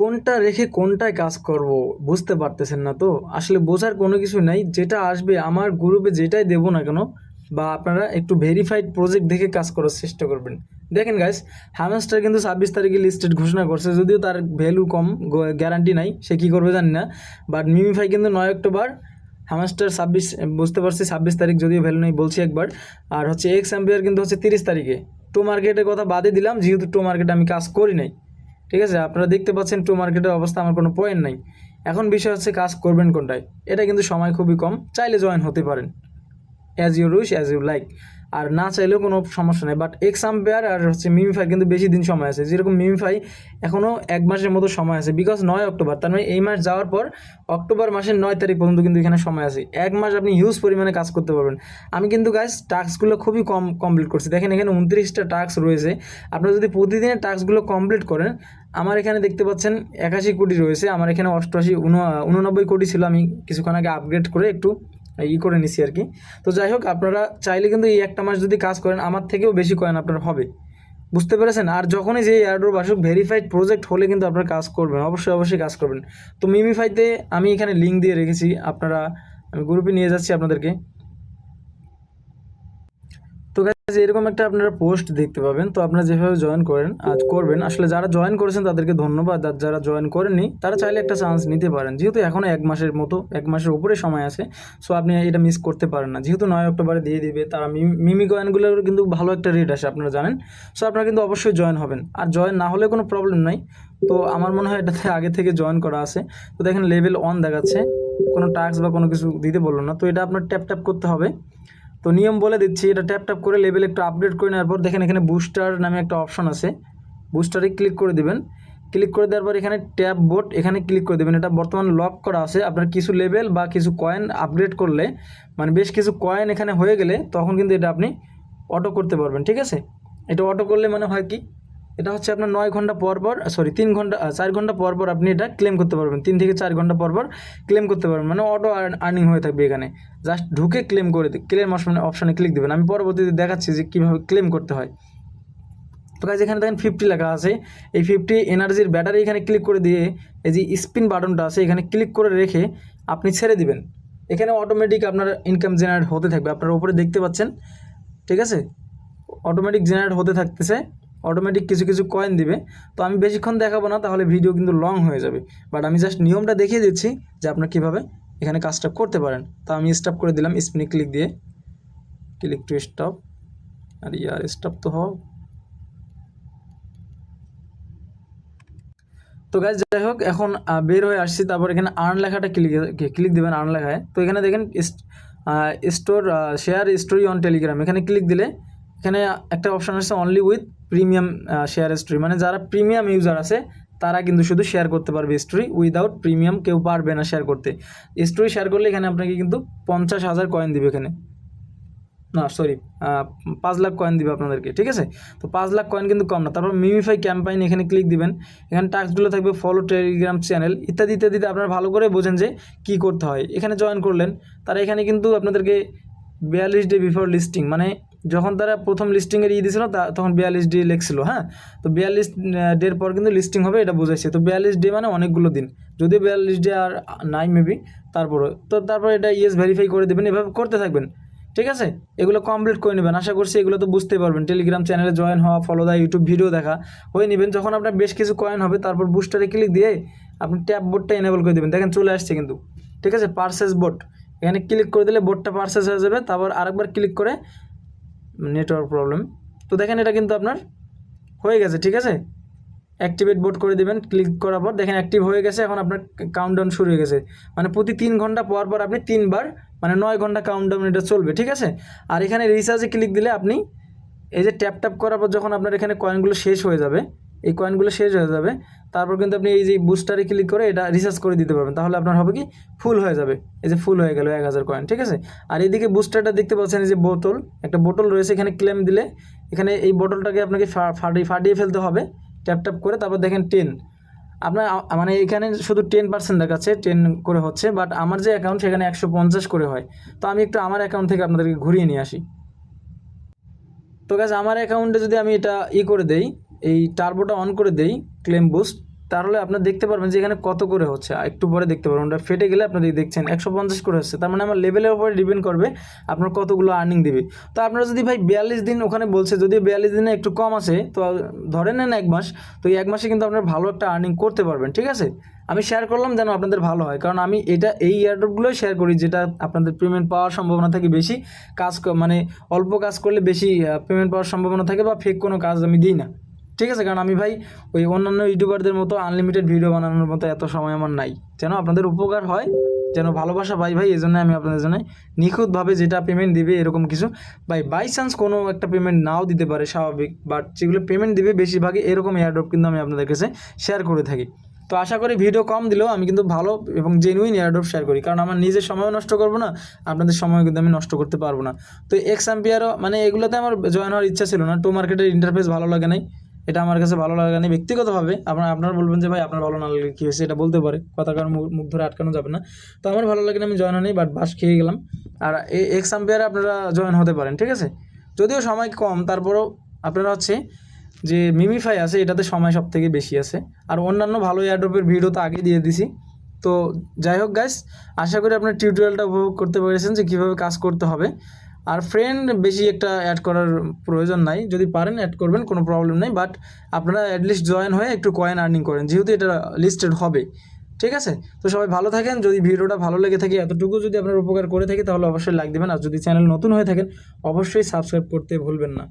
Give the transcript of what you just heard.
কোনটা রেখে কোনটায় কাজ করব বুঝতে পারতেছেন না তো? আসলে বোঝার কোনো কিছু নাই। যেটা আসবে, আমার গ্রুপে যেটাই দেবো না কেন, বা আপনারা একটু ভেরিফাইড প্রজেক্ট দেখে কাজ করার চেষ্টা করবেন। দেখেন গাইস হ্যামস্টার কিন্তু ছাব্বিশ তারিখে লিস্টেড ঘোষণা করছে, যদিও তার ভ্যালু কম গ্যারান্টি নাই, সে কী করবে জানি না। বাট মিমিফাই কিন্তু নয় অক্টোবর হ্যামস্টার ছাব্বিশ, বুঝতে পারছি, ছাব্বিশ তারিখ যদিও ভ্যালু নেই বলছি একবার। আর হচ্ছে এক্স অ্যাম্পিয়ার কিন্তু হচ্ছে তিরিশ তারিখে। টো মার্কেটের কথা বাদে দিলাম, যেহেতু টো মার্কেটে আমি কাজ করি নাই। ঠিক আছে? আপনারা দেখতে পাচ্ছেন টু মার্কেটের অবস্থা, আমার কোনো পয়েন্ট নাই। এখন বিষয় হচ্ছে কাজ করবেন কোনটায়? এটা কিন্তু সময় খুবই কম, চাইলে জয়েন হতে পারেন। As you wish as you like আর না চাইলেও কোনো সমস্যা নেই। বাট এক্স আম্পেয়ার আর হচ্ছে মিমিফাই কিন্তু বেশি দিন সময় আছে। যেরকম মিমিফাই এখনও এক মাসের মতো সময় আছে বিকজ নয় অক্টোবর। তার মানে এই মাস যাওয়ার পর অক্টোবর মাসের নয় তারিখ পর্যন্ত কিন্তু এখানে সময় আছে। এক মাস আপনি হিউজ পরিমাণে কাজ করতে পারবেন। আমি কিন্তু গাইজ টাস্কগুলো খুবই কম কমপ্লিট করছি। দেখেন এখানে উনত্রিশটা টাস্ক রয়েছে। আপনারা যদি প্রতিদিনের টাস্কগুলো কমপ্লিট করেন, আমার এখানে দেখতে পাচ্ছেন একাশি কোটি রয়েছে। আমার এখানে অষ্টআশি উননব্বই কোটি ছিল। আমি কিছুক্ষণ আগে আপগ্রেড করে একটু ই করে নিছি আর কি। তো যাই হোক আপনারা চাইলে কিন্তু এই একটা মাস যদি কাজ করেন, আমার থেকেও বেশি কয়েন আপনার হবে। বুঝতে পেরেছেন? আর যখনই যে এয়ারড্রপ আসুক ভেরিফাইড প্রজেক্ট হলে কিন্তু আপনারা কাজ করবেন, অবশ্যই অবশ্যই কাজ করবেন। তো মিমিফাইতে আমি এখানে লিঙ্ক দিয়ে রেখেছি, আপনারা, আমি গ্রুপে নিয়ে যাচ্ছি আপনাদেরকে। Guys, এরকম একটা আপনারা পোস্ট দেখতে পাবেন তো আপনারা যেভাবে জয়েন করেন আজ করবেন আসলে যারা জয়েন করেছেন তাদেরকে ধন্যবাদ আর যারা জয়েন করেননি তারা চাইলে একটা চান্স নিতে পারেন। যেহেতু এখনও এক মাসের মতো এক মাসের উপরে সময় আছে সো আপনি এটা মিস করতে পারেন না। যেহেতু নয় অক্টোবরে দিয়ে দিবে তারা মিমি- কয়েনগুলোর কিন্তু ভালো একটা রেট আসে আপনারা জানেন। সো আপনারা কিন্তু অবশ্যই জয়েন হবেন। আর জয়েন না হলে কোনো প্রবলেম নাই। তো আমার মনে হয় এটাতে আগে থেকে জয়েন করা আছে। তো দেখেন লেভেল অন দেখাচ্ছে কোনো টাস্ক বা কোনো কিছু দিতে বলল না। তো এটা আপনার ট্যাপ ট্যাপ করতে হবে। তো নিয়ম বলে দিচ্ছি, এটা ট্যাপ ট্যাপ করে লেভেল একটু আপডেট করে নেওয়ার পর দেখেন এখানে বুস্টার নামে একটা অপশন আছে। বুস্টারে ক্লিক করে দেবেন। ক্লিক করে দেওয়ার পর এখানে ট্যাপ বোট এখানে ক্লিক করে দেবেন। এটা বর্তমানে লক করা আছে। আপনার কিছু লেভেল বা কিছু কয়েন আপডেট করলে মানে বেশ কিছু কয়েন এখানে হয়ে গেলে তখন কিন্তু এটা আপনি অটো করতে পারবেন, ঠিক আছে? এটা অটো করলে মানে হয় কি? এটা হচ্ছে আপনার নয় ঘণ্টা পর পর সরি তিন ঘণ্টা চার ঘণ্টা পর পর আপনি এটা ক্লেম করতে পারবেন। তিন থেকে চার ঘণ্টা পর পর ক্লেম করতে পারবেন। মানে অটো আর্নিং হয়ে থাকবে এখানে। জাস্ট ঢুকে ক্লেম করে ক্লেম অপশনে অপশানে ক্লিক দেবেন। আমি পরবর্তীতে দেখাচ্ছি যে কীভাবে ক্লেম করতে হয়। তো কাজ এখানে দেখেন ফিফটি লেখা আছে। এই ফিফটি এনার্জির ব্যাটারি এখানে ক্লিক করে দিয়ে এই যে স্পিন বাটনটা আছে, এখানে ক্লিক করে রেখে আপনি ছেড়ে দিবেন। এখানে অটোমেটিক আপনার ইনকাম জেনারেট হতে থাকবে। আপনার উপরে দেখতে পাচ্ছেন। ঠিক আছে? অটোমেটিক জেনারেট হতে থাকতেছে। অটোমেটিক কিছু কিছু কয়েন দিবে। তো আমি বেশিক্ষণ দেখাবো না, তাহলে ভিডিও কিন্তু লং হয়ে যাবে। বাট আমি জাস্ট নিয়মটা দেখিয়ে দিচ্ছি যে আপনার কীভাবে এখানে কাজটা করতে পারেন। তো আমি স্টপ করে দিলাম স্পিনে ক্লিক দিয়ে। ক্লিক টু স্টপ আর ইয়ার স্টপ তো হোক তো গাইজ যাই হোক, এখন বের হয়ে আসছি। তারপর এখানে আর্ন লেখাটা ক্লিক ক্লিক দেবেন আর্ন লেখায়। তো এখানে দেখেন store share story on Telegram এখানে ক্লিক দিলে এখানে একটা অপশান আছে only with premium share story মানে যারা প্রিমিয়াম ইউজার আছে, তারা কিন্তু শুধু শেয়ার করতে পারবে স্টোরি উইদাউট প্রিমিয়াম কেউ পারবে না শেয়ার করতে। স্টোরি শেয়ার করলে এখানে আপনাকে কিন্তু পঞ্চাশ হাজার কয়েন দিবে এখানে। না সরি পাঁচ লাখ কয়েন দিবে আপনাদেরকে, ঠিক আছে? তো পাঁচ লাখ কয়েন কিন্তু কম না। তারপর মিমিফাই ক্যাম্পাইন এখানে ক্লিক দিবেন। এখানে টাস্কগুলো থাকবে ফলো টেলিগ্রাম চ্যানেল ইত্যাদি ইত্যাদিতে আপনারা ভালো করে বোঝেন যে কী করতে হয়। এখানে জয়েন করলেন, তারা এখানে কিন্তু আপনাদেরকে বিয়াল্লিশ ডে বিফোর লিস্টিং মানে যখন তারা প্রথম লিস্টিংয়ের ই দিয়েছিল তা তখন বিয়াল্লিশ ডে লেখছিল হ্যাঁ? তো বিয়াল্লিশ ডের পর কিন্তু লিস্টিং হবে, এটা বোঝাইছে। তো বিয়াল্লিশ ডে মানে অনেকগুলো দিন। যদি বিয়াল্লিশ ডে আর নাই মেবি তারপরে তো তারপর এটা ইয়েস ভেরিফাই করে দেবেন, এভাবে করতে থাকবেন, ঠিক আছে? এগুলো কমপ্লিট করে নেবেন। আশা করছি এগুলো তো বুঝতে পারবেন। টেলিগ্রাম চ্যানেলে জয়েন হওয়া ফলো দেওয়া ইউটিউব ভিডিও দেখা, হয়ে নেবেন। যখন আপনার বেশ কিছু কয়েন হবে, তারপর বুস্টারে ক্লিক দিয়ে আপনি ট্যাব বোর্ডটা এনেবল করে দেবেন। দেখেন চলে আসছে কিন্তু, ঠিক আছে? পার্সেস বোর্ড এখানে ক্লিক করে দিলে বোর্ডটা পার্সেস হয়ে যাবে। তারপর আরেকবার ক্লিক করে নেটওয়ার্ক প্রবলেম তো দেখেন এটা কিন্তু আপনার হয়ে গেছে, ঠিক আছে? অ্যাক্টিভেট বোর্ড করে দেবেন ক্লিক করার পর দেখেন অ্যাক্টিভ হয়ে গেছে, এখন আপনার কাউন্টডাউন শুরু হয়ে গেছে। মানে প্রতি তিন ঘণ্টা পর পর আপনি তিনবার মানে নয় ঘণ্টা কাউন্টডাউন এটা চলবে, ঠিক আছে? আর এখানে রিচার্জে ক্লিক দিলে আপনি এই যে ট্যাপ ট্যাপ করার পর যখন আপনার এখানে কয়েনগুলো শেষ হয়ে যাবে এই কয়েনগুলো শেষ হয়ে যাবে। তারপর কিন্তু আপনি এই যে বুস্টারে ক্লিক করে এটা রিচার্জ করে দিতে পারবেন। তাহলে আপনার হবে কি? ফুল হয়ে যাবে। এই যে ফুল হয়ে গেল এক হাজার কয়েন ঠিক আছে? আর এইদিকে বুস্টারটা দেখতে পাচ্ছেন এই যে বোতল। একটা বোতল রয়েছে এখানে ক্লেম দিলে। এখানে এই বোতলটাকে আপনাকে ফাটিয়ে ফাটিয়ে ফেলতে হবে। ট্যাপ ট্যাপ করে তারপর দেখেন টেন আপনার মানে এখানে শুধু টেন পার্সেন্ট দেখাচ্ছে টেন করে হচ্ছে বাট আমার যে অ্যাকাউন্ট সেখানে একশো পঞ্চাশ করে হয়। তো আমি একটু আমার অ্যাকাউন্ট থেকে আপনাদেরকে ঘুরিয়ে নিয়ে আসি। তো গাছ আমার অ্যাকাউন্টে যদি আমি এটা ই করে দেই এই টার্বোটা অন করে দেই, ক্লেম বুস্ট। তাহলে আপনার দেখতে পারবেন যে এখানে কত করে হচ্ছে। একটু পরে দেখতে পারবেন। ওটা ফেটে গেলে আপনারা দেখছেন, একশো পঞ্চাশ করে হচ্ছে। তার মানে আমার লেভেলের উপরে ডিপেন্ড করবে আপনার কতগুলো আর্নিং দিবে। তো আপনারা যদি ভাই বিয়াল্লিশ দিন ওখানে বলছে, যদি বিয়াল্লিশ দিনে একটু কম আছে, তো ধরে নেন এক মাস, তো এই এক মাসে কিন্তু আপনার ভালো একটা আর্নিং করতে পারবেন, ঠিক আছে? আমি শেয়ার করলাম যেন আপনাদের ভালো হয়। কারণ আমি এটা এই এয়ারড্রপগুলোই শেয়ার করি, যেটা আপনাদের পেমেন্ট পাওয়ার সম্ভাবনা থাকে বেশি। কাজ মানে অল্প কাজ করলে বেশি পেমেন্ট পাওয়ার সম্ভাবনা থাকে বা ফেক কোনো কাজ আমি দিই না। ঠিক আছে, কারণ আমি ভাই ওই অন্যান্য ইউটিউবারদের মতো আনলিমিটেড ভিডিও বানানোর মতো এত সময় আমার নাই। যেন আপনাদের উপকার হয়, যেন ভালোবাসা পাই ভাই এই জন্য আমি আপনাদের জন্য নিখুঁতভাবে যেটা পেমেন্ট দিবে এরকম কিছু, ভাই বাই চান্স কোনো একটা পেমেন্ট নাও দিতে পারে, স্বাভাবিক বাট যেগুলো পেমেন্ট দিবে বেশিরভাগই এরকম এয়ারড্রপ কিন্তু আমি আপনাদের কাছে শেয়ার করে থাকি। তো আশা করি ভিডিও কম দিলেও আমি কিন্তু ভালো এবং জেনুইন এয়ারড্রপ শেয়ার করি, কারণ আমার নিজের সময়ও নষ্ট করব না, আপনাদের সময় কিন্তু আমি নষ্ট করতে পারব না। তো এক্স অ্যাম্পিয়ারও মানে এগুলোতে আমার জয়েন হওয়ার ইচ্ছা ছিল না টু মার্কেটের ইন্টারফেস ভালো লাগে নাই। এটা আমার কাছে ভালো লাগে না ব্যক্তিগতভাবে আপনার আপনারা বলবেন যে, ভাই, আপনার ভালো না লাগলে কী হয়েছে? এটা বলতে পারে। কথা কারণ মুখ ধরে আটকানো যাবে না। তো আমার ভালো লাগে না আমি জয়েন হয়নি বাট বাস খেয়ে গেলাম। আর এই এক্স অ্যাম্পিয়ারে আপনারা জয়েন হতে পারেন, ঠিক আছে? যদিও সময় কম, তারপরেও আপনারা হচ্ছে যে মিমিফাই আছে, এটাতে সময় সব থেকে বেশি আছে। আর অন্যান্য ভালো এয়ারড্রপের ভিডিও তো আগে দিয়ে দিছি। তো যাই হোক গাইস আশা করি আপনার টিউটোরিয়ালটা উপভোগ করতে পেরেছেন যে, কীভাবে কাজ করতে হবে। আর ফ্রেন্ড বেশি একটা অ্যাড করার প্রয়োজন নাই। যদি পারেন অ্যাড করবেন, কোনো প্রবলেম নেই বাট আপনারা অ্যাটলিস্ট জয়েন হয়ে একটু কয়েন আর্নিং করেন, যেহেতু এটা লিস্টেড হবে। ঠিক আছে? তো সবাই ভালো থাকেন, যদি ভিডিওটা ভালো লেগে থাকে, এতটুকু যদি আপনার উপকার করে থাকে, তাহলে অবশ্যই লাইক দেবেন, আর যদি চ্যানেল নতুন হয়ে থাকেন, অবশ্যই সাবস্ক্রাইব করতে ভুলবেন না।